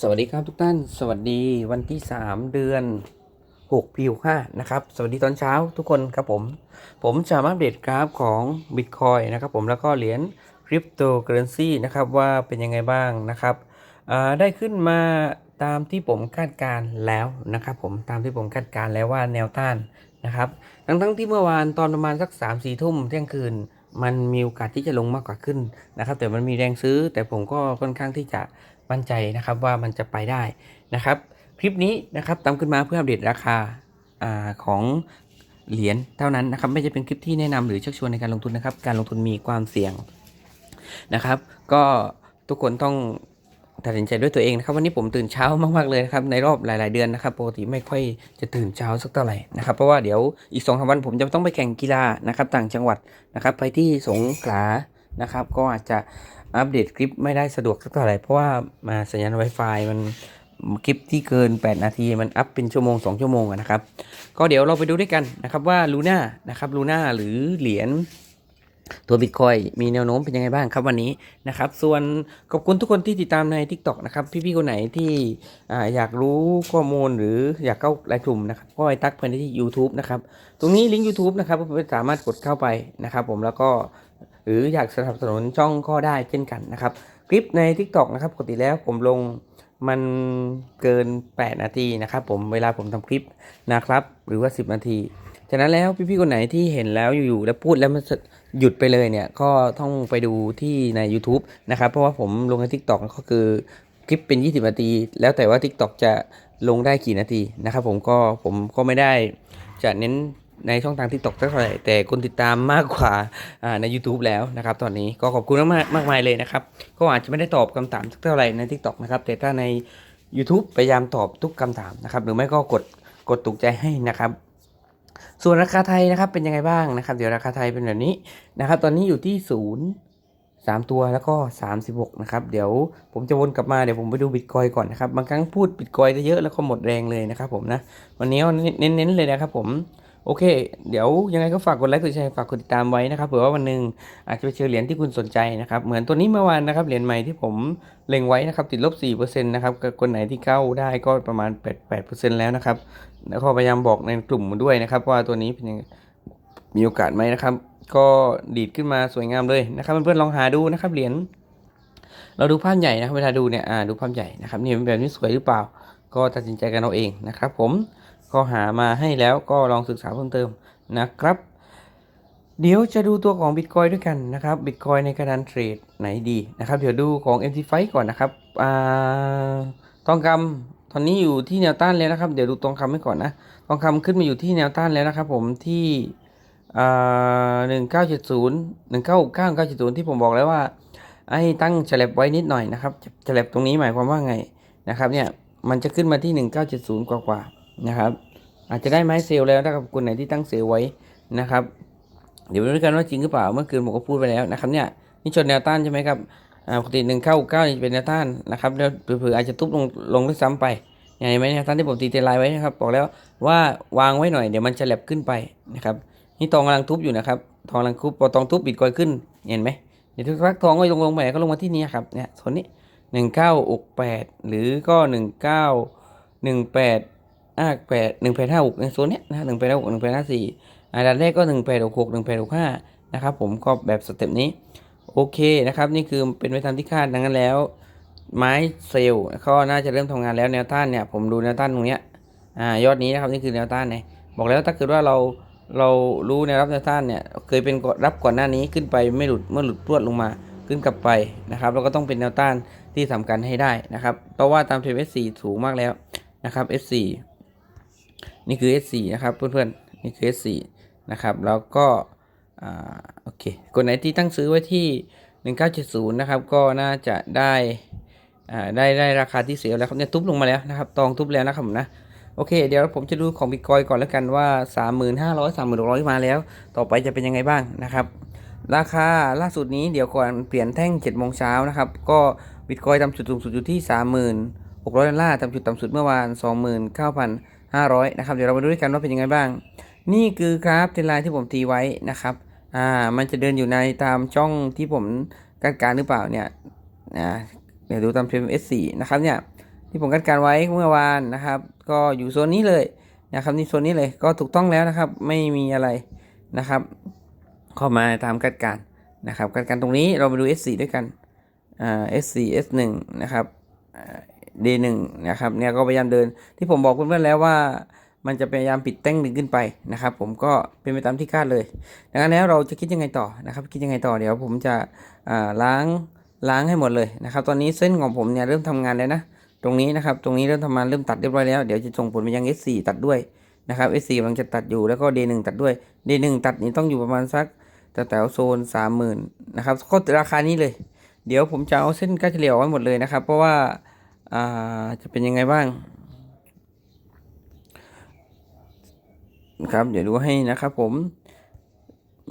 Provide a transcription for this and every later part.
สวัสดีครับทุกท่าน สวัสดีวันที่ 3 เดือน6ปี65นะครับ สวัสดีตอนเช้าทุกคนครับผม ผมจะมาอัปเดตกราฟของ Bitcoin นะครับผมแล้วก็เหรียญคริปโตเคอเรนซีนะครับว่าเป็นยังไงบ้างนะครับได้ขึ้นมาตามที่ผมคาดการแล้วนะครับผมตามที่ผมคาดการแล้วว่าแนวต้านนะครับ ทั้งทั้งที่เมื่อวานตอนประมาณสัก 3 4ทุ่มเที่ยงคืน มันมีโอกาสที่จะลงมากกว่าขึ้นนะครับ แต่มันมีแรงซื้อแต่ผมก็ค่อนข้างที่จะ มั่นใจนะครับว่ามันจะไปได้นะครับ คลิปนี้นะครับตามขึ้นมาเพื่ออัปเดตราคาอาของเหรียญเท่านั้นนะครับ ไม่ใช่เป็นคลิปที่แนะนำหรือชักชวนในการลงทุนนะครับ การลงทุนมีความเสี่ยงนะครับ ก็ทุกคนต้องตัดสินใจด้วยตัวเองนะครับวันนี้ผมตื่นเช้ามากๆเลยนะครับในรอบหลาย ๆ เดือนนะครับปกติไม่ค่อยจะตื่นเช้าสักเท่าไหร่นะครับเพราะว่าเดี๋ยวอีกสองสามวันผมจะต้องไปแข่งกีฬานะครับต่างจังหวัดนะครับไปที่สงขลา นะครับ ก็อาจจะอัปเดตคลิปไม่ได้สะดวกสักเท่าไหร่เพราะว่ามาสัญญาณ Wi-Fi มันคลิปที่เกิน 8 นาทีมันอัพเป็นชั่วโมง 2 ชั่วโมงนะครับ ก็เดี๋ยวเราไปดูด้วยกันนะครับว่าลูน่านะครับลูน่าหรือเหรียญตัวบิตคอยมีแนวโน้มเป็นยังไงบ้างครับวันนี้นะครับ ส่วนขอบคุณทุกคนที่ติดตามใน TikTok นะครับ พี่ๆคนไหนที่ออยากรู้ข้อมูลหรืออยากเข้ารายกลุ่มนะครับก็ไปทักไปที่ YouTube นะครับ ตรงนี้ลิงก์ YouTube นะครับสามารถกดเข้าไปนะครับ ผมแล้วก็ หรืออยากสนับสนุนช่องก็ได้เช่นกันนะครับคลิปใน TikTok นะครับปกติแล้วผมลงมันเกิน 8 นาทีนะครับผมเวลาผมทำคลิปนะครับหรือว่า 10 นาที ฉะนั้นแล้วพี่ๆคนไหนที่เห็นแล้วอยู่ๆแล้วพูดแล้วมันหยุดไปเลยเนี่ยก็ต้องไปดูที่ใน YouTube นะครับเพราะว่าผมลงใน TikTok ก็คือคลิปเป็น 20 นาที แล้วแต่ว่า TikTok จะลงได้กี่นาทีนะครับผมก็ผมก็ไม่ได้จะเน้น ในช่องทาง TikTok เท่าไหร่แต่คนติดตามมากกว่าใน YouTube แล้วนะครับ ตอนนี้ก็ขอบคุณมากมากมายเลยนะครับ ก็อาจจะไม่ได้ตอบคำถามสักเท่าไหร่ใน TikTok นะครับ แต่ถ้าใน YouTube พยายามตอบทุกคำถามนะครับ หรือไม่ก็กดกดถูกใจให้นะครับ ส่วนราคาไทยนะครับเป็นยังไงบ้างนะครับ เดี๋ยวราคาไทยเป็นแบบนี้นะครับ ตอนนี้อยู่ที่ศูนย์สามตัวแล้วก็สามสิบหกนะครับ เดี๋ยวผมจะวนกลับมาเดี๋ยวผมไปดูบิตคอยก่อนนะครับ บางครั้งพูดบิตคอยได้เยอะแล้วก็หมดแรงเลยนะครับผมนะ วันนี้เน้นๆเลยนะครับผม โอเค เดี๋ยวยังไงก็ฝากกดไลค์กดแชร์ฝากกดติดตามไว้นะครับเผื่อว่าวันหนึ่งอาจจะไปเจอเหรียญที่คุณสนใจนะครับ เหมือนตัวนี้เมื่อวานนะครับเหรียญใหม่ที่ผมเล็งไว้นะครับติดลบ4%นะครับคนไหนที่เข้าได้ก็ประมาณ 8 8%แล้วนะครับแล้วก็พยายามบอกในกลุ่มด้วยนะครับ ว่าตัวนี้เป็นยังมีโอกาสไหมนะครับ ก็ดีดขึ้นมาสวยงามเลยนะครับเพื่อนๆลองหาดูนะครับเหรียญเราดูภาพใหญ่นะครับเวลาดูเนี่ยอ่าดูภาพใหญ่นะครับนี่เป็นแบบนี้สวยหรือเปล่า ก็ตัดสินใจกันเอาเองนะครับผม ก็หามาให้แล้วก็ลองศึกษาเพิ่มเติมนะครับ เดี๋ยวจะดูตัวของ Bitcoin ด้วยกันนะครับ Bitcoin ในกระดารเทรดไหนดีนะครับ เดี๋ยวดูของ MT5 ก่อนนะครับอทองคำตอนนี้อยู่ที่แนวต้านแล้วนะครับ เดี๋ยวดูทองคำไว้ก่อนนะทองคำขึ้นมาอยู่ที่แนวต้านแล้วนะครับ ผมที่หนึ่งเก้าเจ็ดศูนย์หนึ่งเก้าเก้าเก้าเจ็ดศูนย์ที่ผมบอกแล้วว่าให้ตั้งแฉลบไว้นิดหน่อยนะครับแฉลบตรงนี้หมายความว่าไงนะครับเนี่ยมันจะขึ้นมาที่หนึ่งเก้าเจ็ดศูนย์กว่า นะครับ อาจจะได้ไม้เซลล์แล้วนะครับคนไหนที่ตั้งเซลล์ไว้นะครับ เดี๋ยวมาดูกันว่าจริงหรือเปล่าเมื่อคืนผมก็พูดไปแล้วนะครับเนี่ยนี่ชนแนวต้านใช่ไหมครับปกติหนึ่งเข้าเก้านี่เป็นแนวต้านนะครับแล้วเผื่ออาจจะทุบลงลงด้วยซ้ำไปเห็นไหมแนวต้านที่ผมตีเตลายไว้นะครับบอกแล้วว่าวางไว้หน่อยเดี๋ยวมันจะแลบขึ้นไปนะครับนี่ทองกำลังทุบอยู่นะครับทองกำลังทุบพอทองทุบบิตคอยขึ้นเห็นไหมเดี๋ยวทุกครั้งทองก็ลงลงไปก็ลงมาที่นี่ครับเนี่ยโซนนี้หนึ่งเก้าอกแปดหรือก็หนึ่งเก้าหนึ่งแปด ห้าแปดหนึ่งแปดห้าหกในโซนเนี้ยนะหนึ่งแปดห้าหกหนึ่งแปดห้าสี่อันดับแรกก็หนึ่งแปดหกหกหนึ่งแปดหกห้านะครับผมก็แบบสเต็ปนี้ โอเคนะครับ นี่คือเป็นไปตามที่คาดดังนั้นแล้ว ไม้เซลล์ก็น่าจะเริ่มทำงานแล้วแนวต้านเนี่ยผมดูแนวต้านตรงเนี้ยอ่ายอดนี้นะครับนี่คือแนวต้านเนี่ยบอกแล้วถ้าเกิดว่าเราเรารู้แนวรับแนวต้านเนี่ยเคยเป็นรับก่อนหน้านี้ขึ้นไปไม่หลุดเมื่อหลุดพรวดลงมาขึ้นกลับไปนะครับแล้วก็ต้องเป็นแนวต้านที่สำคัญให้ได้นะครับเพราะว่าตามเทรน S4 สูงมากแล้วนะครับ S4 นี่คือ S4 นะครับเพื่อนๆ นี่คือ S4 นะครับแล้วก็อ่าโอเคคนไหนที่ตั้งซื้อไว้ที่ 1970 นะครับ ก็น่าจะได้อ่าได้ได้ราคาที่เสียแล้วครับเนี่ยทุบลงมาแล้วนะครับตองทุบแล้วนะครับผมนะโอเค เดี๋ยวผมจะดูของบิตคอยก่อนแล้วกันว่า 3,500 3,600 มาแล้ว ต่อไปจะเป็นยังไงบ้างนะครับ ราคาล่าสุดนี้เดี๋ยวก่อนเปลี่ยนแท่ง7โมงเช้านะครับ ก็บิตคอยต่ำสุดสูงสุดอยู่ที่ 3,600 ดอลลาร์ต่ำจุดต่ำสุดเมื่อวาน 500 นะครับ เดี๋ยวเรามาดูด้วยกันว่าเป็นยังไงบ้าง นี่คือกราฟเทรนไลน์ที่ผมตีไว้นะครับ อ่า มันจะเดินอยู่ในตามช่องที่ผมคาดการหรือเปล่าเนี่ย อ่า เดี๋ยวดูตามเทรน S4 นะครับเนี่ย ที่ผมคาดการไว้เมื่อวานนะครับ ก็อยู่โซนนี้เลยนะครับนี่โซนนี้เลย ก็ถูกต้องแล้วนะครับ ไม่มีอะไรนะครับ เข้ามาตามคาดการนะครับคาดการตรงนี้เรามาดู S4 ด้วยกัน อ่า S4 S1 นะครับ อ่า D1 นะครับเนี่ยก็พยายามเดินที่ผมบอกเพื่อนๆแล้วว่า มันจะพยายามปิดแต้งดึงขึ้นไปนะครับ ผมก็เป็นไปตามที่คาดเลยดังนั้นแล้วเราจะคิดยังไงต่อนะครับ คิดยังไงต่อเดี๋ยวผมจะล้างล้างให้หมดเลยนะครับ ตอนนี้เส้นของผมเนี่ยเริ่มทำงานแล้วนะตรงนี้นะครับ ตรงนี้เริ่มทำงานเริ่มตัดเรียบร้อยแล้วเดี๋ยวจะส่งผลไปยัง S4 ตัดด้วยนะครับ S4 กำลังจะตัดอยู่แล้วก็ D1 ตัดด้วย D1 ตัดนี้ต้องอยู่ประมาณสักแต่แถวโซนสามหมื่นนะครับก็ราคานี้เลย เดี๋ยวผมจะเอาเส้นค่าเฉลี่ยไว้หมดเลยนะครับ เพราะว่า อ่าจะเป็นยังไงบ้างครับเดี๋ยวดูให้นะครับผม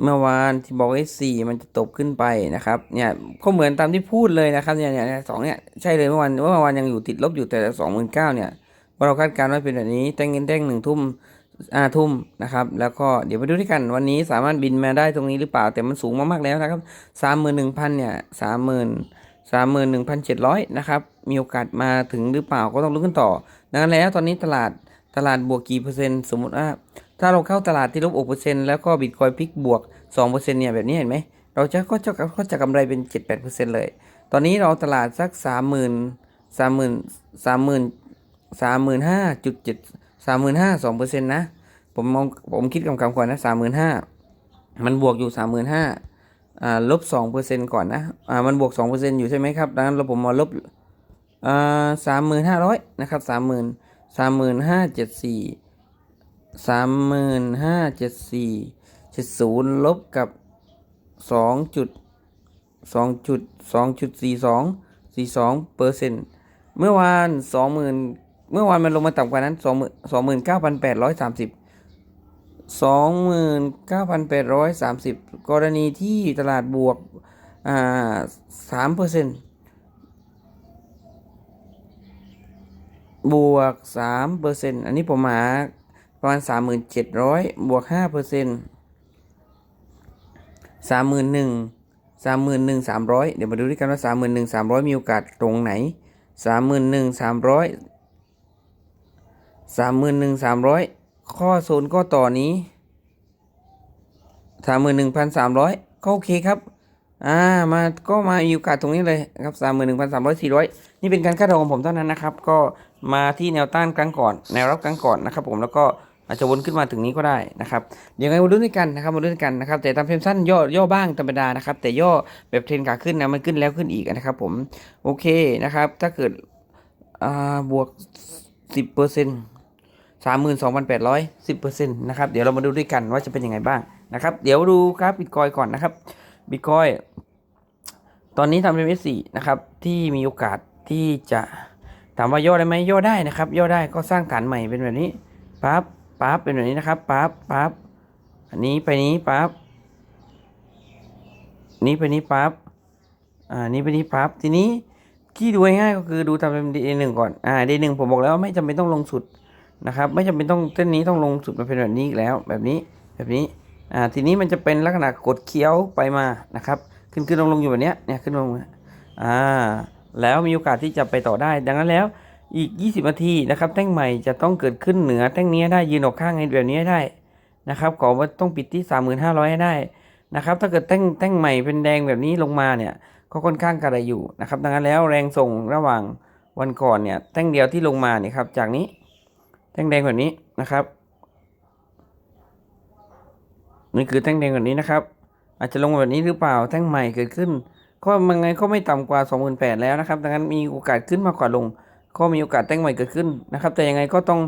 เมื่อวานที่บอก S4 มันจะตบขึ้นไปนะครับเนี่ยก็เหมือนตามที่พูดเลยนะครับเนี่ยเนี่ยเนี่ยสองเนี่ยใช่เลยเมื่อวานเมื่อวานยังอยู่ติดลบอยู่แต่สองหมื่นเก้าเนี่ยเราคาดการณ์ว่าเป็นแบบนี้แต้งเงินแต้งหนึ่งทุ่มอาทุ่มนะครับ แล้วก็เดี๋ยวไปดูด้วยกันวันนี้สามารถบินมาได้ตรงนี้หรือเปล่าแต่มันสูงมากๆแล้วนะครับสามหมื่นหนึ่งพันเนี่ยสามหมื่น สามหมื่นหนึ่งพันเจ็ดร้อยนะครับ มีโอกาสมาถึงหรือเปล่าก็ต้องลุ้นกันต่อ ดังนั้นแล้วตอนนี้ตลาดตลาดบวกกี่เปอร์เซ็นต์สมมติว่า ถ้าเราเข้าตลาดที่ลบ6%แล้วก็บิตคอยพลิกบวก 2%เนี่ยแบบนี้เห็นไหม เราจะก็จะก็จะกำไรเป็น 7-8%เลย ตอนนี้เราตลาดสัก 30,000 30,000 30,000 35.7 35 2%นะ ผมมองผมคิดกำกำก่อนนะ 35,000 มันบวกอยู่ 35,000 ลบสอ่าลบ2%ก่อนนะอ่ามันบวก2%อร์เซ็นต์อยู่ใช่ไหมครับดังนั้นเราผมมาลบอ่า35,500นะครับ30,000 35,574สามหมื่นห้าเจ็ดสี่เจ็ดศูนย์ลบกับสองจุดสองจุดสองจุดสี่สองสี่สองเปอร์เซ็นต์เมื่อวานสองหมื่นเมื่อวานมันลงมาต่ำกว่านั้นสองหมื่นสองหมื่นเก้าพันแปดร้อยสามสิบ สองหมื่นเก้าพันแปดร้อยสามสิบกรณีที่ตลาดบวกอ่าสามเปอร์เซ็นต์บวกสามเปอร์เซ็นต์อันนี้ผมหาประมาณสามหมื่นเจ็ดร้อยบวกห้าเปอร์เซ็นต์สามหมื่นหนึ่งสามหมื่นหนึ่งสามร้อยเดี๋ยวมาดูด้วยกันว่าสามหมื่นหนึ่งสามร้อยมีโอกาสตรงไหนสามหมื่นหนึ่งสามร้อยสามหมื่นหนึ่งสามร้อย ข้อโซนก็ต่อนี้สามหมื่นหนึ่งพันสามร้อยก็โอเคครับ อ่า มาก็มามีโอกาสตรงนี้เลยครับสามหมื่นหนึ่งพันสามร้อยสี่ร้อยนี่เป็นการคาดเดาของผมเท่านั้นนะครับ ก็มาที่แนวต้านครั้งก่อน แนวรับครั้งก่อนนะครับ ผมแล้วก็อาจจะวนขึ้นมาถึงนี้ก็ได้นะครับเดี๋ยวไงมาดูด้วยกันนะครับมาดูด้วยกันนะครับ แต่ตามเฟรมสั้นย่อย่อบ้างธรรมดานะครับ แต่ย่อแบบเทรนขาขึ้นนะมันขึ้นแล้วขึ้นอีกนะครับ ผมโอเคนะครับ ถ้าเกิดอ่าบวกสิบเปอร์เซ็นต์ สามหมื่นสองพันแปดร้อยสิบเปอร์เซ็นต์นะครับ เดี๋ยวเรามาดูด้วยกันว่าจะเป็นยังไงบ้างนะครับ เดี๋ยวดูกราฟบิตคอยก่อนนะครับบิตคอยตอนนี้ทำเป็น S4 นะครับ ที่มีโอกาสที่จะถามว่าย่อได้ไหมย่อได้นะครับ ย่อได้ก็สร้างฐานใหม่เป็นแบบนี้ปั๊บปั๊บเป็นแบบนี้นะครับปั๊บปั๊บอันนี้ไปนี้ปั๊บนี้ไปนี้ปั๊บอ่านี้ไปนี้ปั๊บทีนี้ที่ดูง่ายก็คือดูทำเป็น D1 ก่อนอ่า D1 ผมบอกแล้วไม่จำเป็นต้องลงสุด นะครับ ไม่จำเป็นต้องเส้นนี้ต้องลงสุดมันเป็นแบบนี้อีกแล้วแบบนี้แบบนี้อ่าทีนี้มันจะเป็นลักษณะกดเคี้ยวไปมานะครับ ขึ้นขึ้นลงลงอยู่แบบเนี้ยเนี่ยขึ้นลงอ่าแล้วมีโอกาสที่จะไปต่อได้ ดังนั้นแล้วอีก 20นาทีนะครับ แท่งใหม่จะต้องเกิดขึ้นเหนือแท่งนี้ได้ยืนออกข้างในแบบนี้ได้นะครับขอว่าต้องปิดที่ 3,500ให้ได้นะครับ ถ้าเกิดแท่งแท่งใหม่เป็นแดงแบบนี้ลงมาเนี่ยก็ค่อนข้างกระไรอยู่นะครับ ดังนั้นแล้วแรงส่งระหว่างวันก่อนเนี่ยแท่งเดียวที่ลงมาเนี่ยครับจากนี้ แท่งแดงแบบนี้นะครับนี่คือแท่งแดงแบบนี้นะครับ อาจจะลงแบบนี้หรือเปล่าแท่งใหม่เกิดขึ้น ก็มันไงก็ไม่ต่ำกว่า 28,000แล้วนะครับดังนั้นมีโอกาสขึ้นมากกว่าลง ก็มีโอกาสแท่งใหม่เกิดขึ้นนะครับ แต่ยังไงก็ต้อง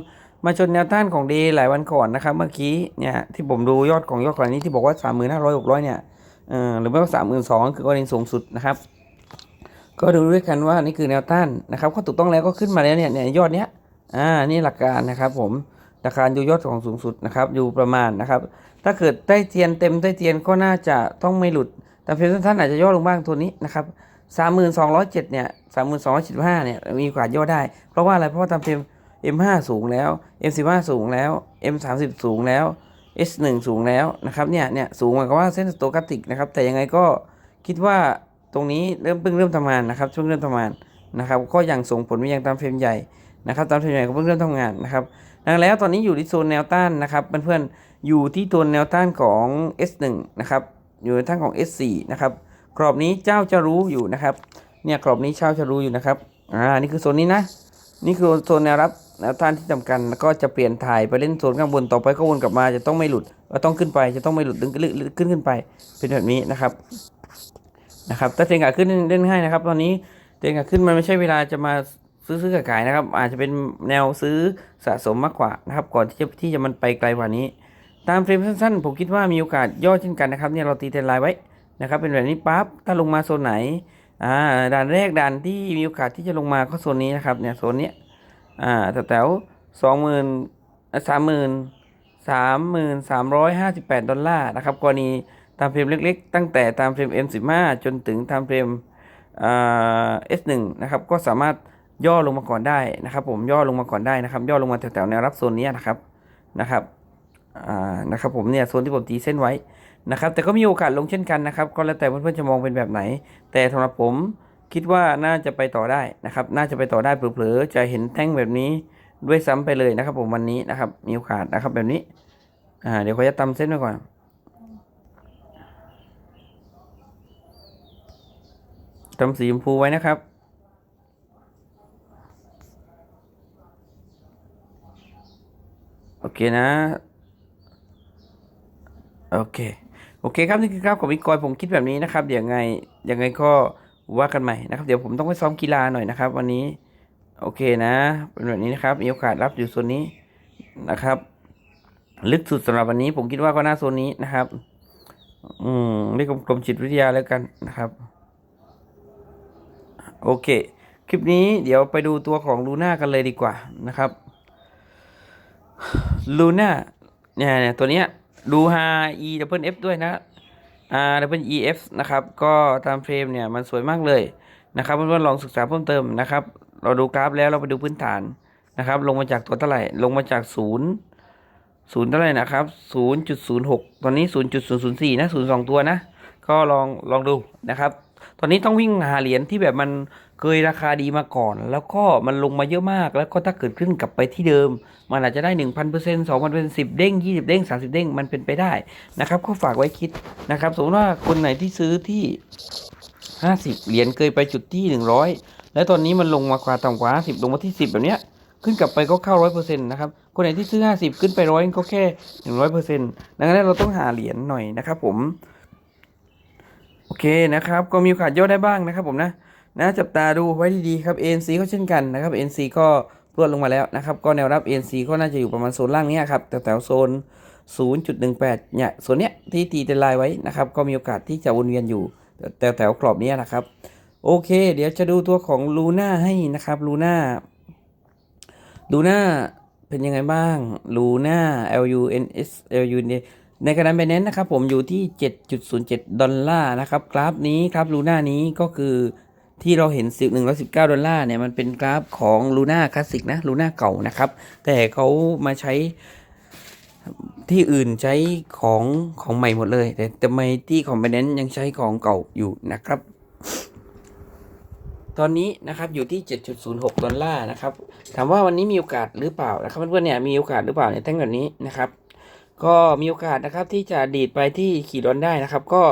มาชนแนวต้านของเดย์หลายวันก่อนนะครับ เมื่อกี้เนี่ยที่ผมดูยอดของยอดก่อนนี้ที่บอกว่า3,500 600เนี่ยเออหรือไม่ก็32,000คือกรณีสูงสุดนะครับ ก็ดูด้วยกันว่านี่คือแนวต้านนะครับ ก็ถูกต้องแล้วก็ขึ้นมาแล้วเนี่ยยอดเนี้ย อ่านี่หลักการนะครับผมหลักการดูยอดของสูงสุดนะครับอยู่ประมาณนะครับ ถ้าเกิดได้เทียนเต็มได้เทียนก็น่าจะต้องไม่หลุด แต่เฟรมท่านอาจจะย่อลงบ้างตัวนี้นะครับสามหมื่นสองร้อยเจ็ดเนี่ยสามหมื่นสองร้อยสิบห้าเนี่ยมีโอกาสย่อได้ เพราะว่าอะไรเพราะว่าตามเฟม M5 สูงแล้ว M15 สูงแล้ว M30 สูงแล้ว S1 สูงแล้วนะครับเนี่ยเนี่ยสูงหมายความว่าเส้นสโตกติกนะครับแต่ยังไงก็คิดว่าตรงนี้เริ่มเพิ่งเริ่มทำงานนะครับช่วงเริ่มทำงานนะครับก็ยังส่งผลไปยังตามเฟรมใหญ่ นะครับตามเฟรมใหญ่ก็เพิ่งเริ่มทำงานนะครับดังแล้วตอนนี้อยู่ที่โซนแนวต้านนะครับเพื่อนๆอยู่ที่ตัวแนวต้านของ S1 นะครับอยู่ในต้านของ S4 นะครับกรอบนี้เจ้าจะรู้อยู่นะครับเนี่ยกรอบนี้เจ้าจะรู้อยู่นะครับอ่านี่คือโซนนี้นะนี่คือโซนแนวรับแนวต้านที่จำกันแล้วก็จะเปลี่ยนถ่ายไปเล่นโซนข้างบนต่อไปก็วนกลับมาจะต้องไม่หลุดก็ต้องขึ้นไปจะต้องไม่หลุดดึงขึ้นขึ้นไปเป็นแบบนี้นะครับนะครับถ้าเทรนขาขึ้นเล่นง่ายนะครับ ตอนนี้เทรนขาขึ้นมันไม่ใช่เวลาจะมา ซื้อซื้อขายนะครับ อาจจะเป็นแนวซื้อสะสมมากกว่านะครับ ก่อนที่จะที่จะมันไปไกลกว่านี้ ตามเฟรมสั้นๆ ผมคิดว่ามีโอกาสย่อเช่นกันนะครับเนี่ยเราตีเทรนไลน์ไว้นะครับ เป็นแบบนี้ปั๊บถ้าลงมาโซนไหนอ่าด่านแรกด่านที่มีโอกาสที่จะลงมาก็โซนนี้นะครับเนี่ยโซนเนี้ยอ่าแถวสองหมื่นสามหมื่นสามหมื่นสามร้อยห้าสิบแปดดอลลาร์นะครับกรณีตามเฟรมเล็กๆ ตั้งแต่ตามเฟรม M15 จนถึงตามเฟรมอ่า S1 นะครับก็สามารถ ย่อลงมาก่อนได้นะครับผมย่อลงมาก่อนได้นะครับ ย่อลงมาแถวๆแนวรับโซนนี้นะครับนะครับอ่านะครับผมเนี่ยโซนที่ผมตีเส้นไว้นะครับ แต่ก็มีโอกาสลงเช่นกันนะครับ ก็แล้วแต่เพื่อนๆจะมองเป็นแบบไหน แต่สำหรับผมคิดว่าน่าจะไปต่อได้นะครับ น่าจะไปต่อได้เผลอๆจะเห็นแท่งแบบนี้ด้วยซ้ำไปเลยนะครับ ผมวันนี้นะครับ มีโอกาสนะครับแบบนี้อ่าเดี๋ยวขอจะตำเส้นไว้ก่อนตำสีชมพูไว้นะครับ โอเคนะ โอเค โอเคครับนี่คือครับของบิตคอยผมคิดแบบนี้นะครับเดี๋ยวไงยังไงก็ว่ากันใหม่นะครับ เดี๋ยวผมต้องไปซ้อมกีฬาหน่อยนะครับ วันนี้ โอเคนะ เป็นแบบนี้นะครับมีโอกาสรับอยู่โซนนี้นะครับ ลึกสุดสำหรับวันนี้ ผมคิดว่าก็น่าโซนนี้นะครับ อืมเรียกกรมจิตวิทยาแล้วกันนะครับ โอเค คลิปนี้เดี๋ยวไปดูตัวของลูน่ากันเลยดีกว่านะครับ ลูน่าเนี่ยเนี่ยตัวเนี้ยดู h e double f ด้วยนะ r double e f นะครับ ก็ตามเฟรมเนี่ยมันสวยมากเลยนะครับเพื่อนๆลองศึกษาเพิ่มเติมนะครับ เราดูกราฟแล้วเราไปดูพื้นฐานนะครับ ลงมาจากตัวเท่าไหร่ ลงมาจากศูนย์ศูนย์เท่าไหร่นะครับศูนย์จุดศูนย์หกตอนนี้ศูนย์จุดศูนย์ศูนย์สี่นะศูนย์สองตัวนะ ก็ลองลองดูนะครับ ตอนนี้ต้องวิ่งหาเหรียญที่แบบมัน เคยราคาดีมาก่อน แล้วก็มันลงมาเยอะมาก แล้วก็ถ้าเกิดขึ้นกลับไปที่เดิม มันอาจจะได้หนึ่งพันเปอร์เซ็นต์สองพันเป็นสิบเด้งยี่สิบเด้งสามสิบเด้ง มันเป็นไปได้นะครับก็ฝากไว้คิดนะครับ สมมติว่าคนไหนที่ซื้อที่ห้าสิบเหรียญเคยไปจุดที่หนึ่งร้อยแล้วตอนนี้มันลงมากว่าต่ำกว่าห้าสิบลงมาที่สิบแบบเนี้ยขึ้นกลับไปก็เข้าร้อยเปอร์เซ็นต์นะครับ คนไหนที่ซื้อห้าสิบขึ้นไปร้อยก็แค่หนึ่งร้อยเปอร์เซ็นต์ดังนั้นเราต้องหาเหรียญหน่อยนะครับผม โอเคนะครับ ก็มีโอกาสย่อได้บ้างนะครับผมนะ นะจับตาดูไว้ดีๆครับ ANC ก็เช่นกันนะครับ ANC ก็รวดลงมาแล้วนะครับ ก็แนวรับ ANC ก็น่าจะอยู่ประมาณโซนล่างนี้ครับแต่แถวๆโซน 0.18เนี่ยโซนเนี้ยที่ตีเดนไลน์ไว้นะครับ ก็มีโอกาสที่จะวนเวียนอยู่แต่แถวๆกรอบนี้นะครับ โอเค เดี๋ยวจะดูตัวของลูน่าให้นะครับลูน่าลูน่าเป็นยังไงบ้างลูน่า L U N S L U N ในขณะไปเน้นนะครับผมอยู่ที่ 7.07 ดอลลาร์นะครับ กราฟนี้ครับลูน่านี้ก็คือ ที่เราเห็นสิบหนึ่งร้อยสิบเก้าดอลลาร์เนี่ยมันเป็นกราฟของลูน่าคลาสสิกนะลูน่าเก่านะครับ แต่เขามาใช้ที่อื่นใช้ของของใหม่หมดเลย แต่ทำไมที่ของไปเน้นยังใช้ของเก่าอยู่นะครับ ตอนนี้นะครับอยู่ที่ 7.06 ดอลลาร์นะครับ ถามว่าวันนี้มีโอกาสหรือเปล่านะครับเพื่อนๆเนี่ยมีโอกาสหรือเปล่าเนี่ยแท่งแบบนี้นะครับ ก็มีโอกาสนะครับที่จะดีดไปที่ขีดดอนได้นะครับ ก็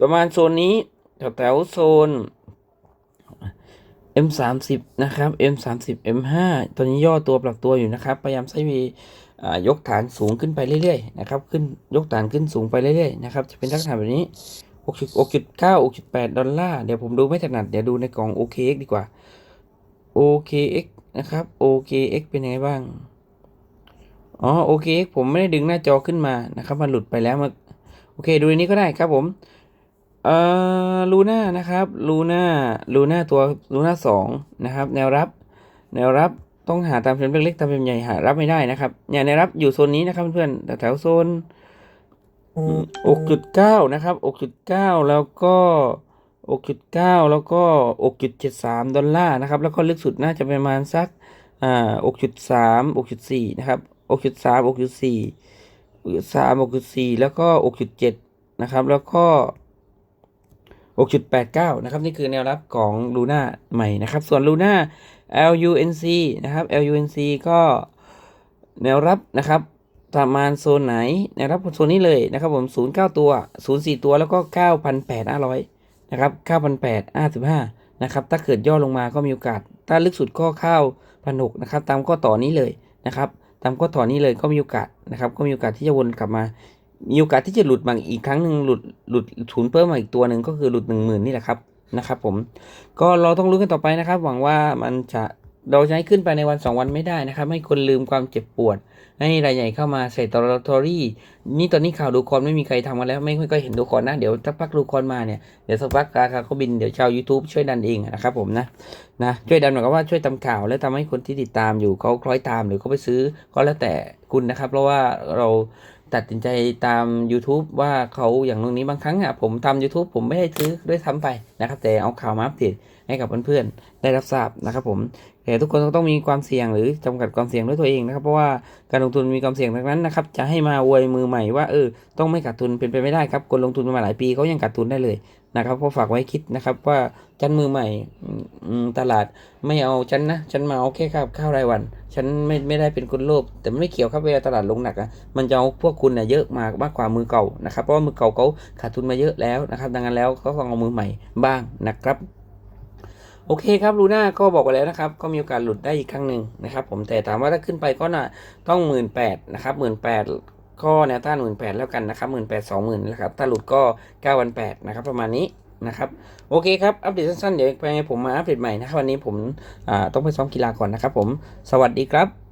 ประมาณโซนนี้แถวแถวโซน M 3 0 นะครับ M 3 0 M 5 ตอนนี้ย่อตัวปรับตัวอยู่นะครับ พยายามใช้วียกฐานสูงขึ้นไปเรื่อยๆนะครับ ขึ้นยกฐานขึ้นสูงไปเรื่อยๆนะครับ จะเป็นลักษณะแบบนี้ 6.9 6.8 ดอลลาร์ เดี๋ยวผมดูไม่ถนัด เดี๋ยวดูในกล่อง OKX ดีกว่า OKX นะครับ OKX เป็นยังไงบ้าง อ๋อ OKX ผมไม่ได้ดึงหน้าจอขึ้นมานะครับ มันหลุดไปแล้วมาโอเค ดูในนี้ก็ได้ครับผม เอ่อลูน่านะครับลูน่าลูน่าตัวลูน่าสองนะครับ แนวรับ แนวรับต้องหาตามเฟรมเล็กๆตามเฟรมใหญ่หารับไม่ได้นะครับเนี่ยแนวรับอยู่โซนนี้นะครับเพื่อนๆแถวๆโซนอกจุดเก้านะครับอกจุดเก้าแล้วก็อกจุดเก้าแล้วก็อกจุดเจ็ดสามดอลลาร์นะครับ แล้วก็ลึกสุดน่าจะประมาณสักอ่าอกจุดสามอกจุดสี่นะครับอกจุดสามอกจุดสี่อกจุดสามอกจุดสี่แล้วก็อกจุดเจ็ดนะครับ แล้วก็ 6.89 นะครับ นี่คือแนวรับของลูน่าใหม่นะครับ ส่วนลูน่า LUNC นะครับ LUNC ก็แนวรับนะครับประมาณโซนไหนแนวรับโซนนี้เลยนะครับผม 09 ตัว 04 ตัวแล้วก็ 9,800นะครับ9,855นะครับ ถ้าเกิดย่อลงมาก็มีโอกาส ถ้าลึกสุดก็เข้าพันหกนะครับ ตามข้อต่อนี้เลยนะครับ ตามข้อต่อนี้เลยก็มีโอกาสนะครับ ก็มีโอกาสที่จะวนกลับมา มีโอกาสที่จะหลุดมาอีกครั้งหนึ่งหลุดหลุดศูนย์เพิ่มมาอีกตัวหนึ่งก็คือหลุดหนึ่งหมื่นนี่แหละครับนะครับผมก็เราต้องรู้กันต่อไปนะครับ หวังว่ามันจะเราจะให้ขึ้นไปในวันสองวันไม่ได้นะครับ ให้คนลืมความเจ็บปวด ให้รายใหญ่เข้ามาใส่ตอร์ทอรี่ นี่ตอนนี้ข่าวดูคอนไม่มีใครทำกันแล้ว ไม่ค่อยเห็นดูคอนนะ เดี๋ยวสักพักดูคอนมาเนี่ย เดี๋ยวสักพักราคาเขาบิน เดี๋ยวชาว YouTube ช่วยดันเองนะครับผมนะ นะ ช่วยดันหมายความว่าช่วยทำข่าว และทำให้คนที่ติดตามอยู่เขาคล้อยตามหรือเขาไปซื้อก็แล้วแต่คุณนะครับ เพราะว่าเรา ตัดสินใจตาม YouTube ว่าเขาอย่างตรงนี้บางครั้งอะผมทำ YouTube ผมไม่ได้ซื้อด้วยซ้ำไปนะครับ แต่เอาข่าวมาอัปเดตให้กับเพื่อนๆได้รับทราบนะครับผมแต่ทุกคนก็ต้องมีความเสี่ยงหรือจำกัดความเสี่ยงด้วยตัวเองนะครับ เพราะว่าการลงทุนมีความเสี่ยงดังนั้นนะครับ จะให้มาอวยมือใหม่ว่าเออต้องไม่ขาดทุนเป็นไปไม่ได้ครับคนลงทุนมาหลายปีเขายังขาดทุนได้เลยนะครับก็ฝากไว้คิดนะครับว่าจันมือใหม่ตลาดไม่เอาฉันนะฉันมาเอาแค่ข้าวข้าวรายวัน ฉันไม่ไม่ได้เป็นคนโลภแต่มันไม่เกี่ยวครับเวลาตลาดลงหนักอะมันจะเอาพวกคุณเนี่ยเยอะมากมากกว่ามือเก่านะครับเพราะว่ามือเก่าเขาขาดทุนมาเยอะแล้วนะครับ ดังนั้นแล้วก็ต้องเอามือใหม่บ้างนะครับโอเคครับลูน่าก็บอกไปแล้วนะครับ ก็มีโอกาสหลุดได้อีกครั้งหนึ่งนะครับ ผมแต่ถามว่าถ้าขึ้นไปก็น่ะต้องหมื่นแปดนะครับหมื่นแปด ก็แนวต้านหมื่นแปดแล้วกันนะครับหมื่นแปดสองหมื่นนะครับถ้าหลุดก็เก้าวันแปดนะครับประมาณนี้นะครับโอเคครับ อัปเดตสั้นๆ เดี๋ยวไปผมมาอัปเดตใหม่นะครับวันนี้ผมอ่าต้องไปซ้อมกีฬาก่อนนะครับผมสวัสดีครับ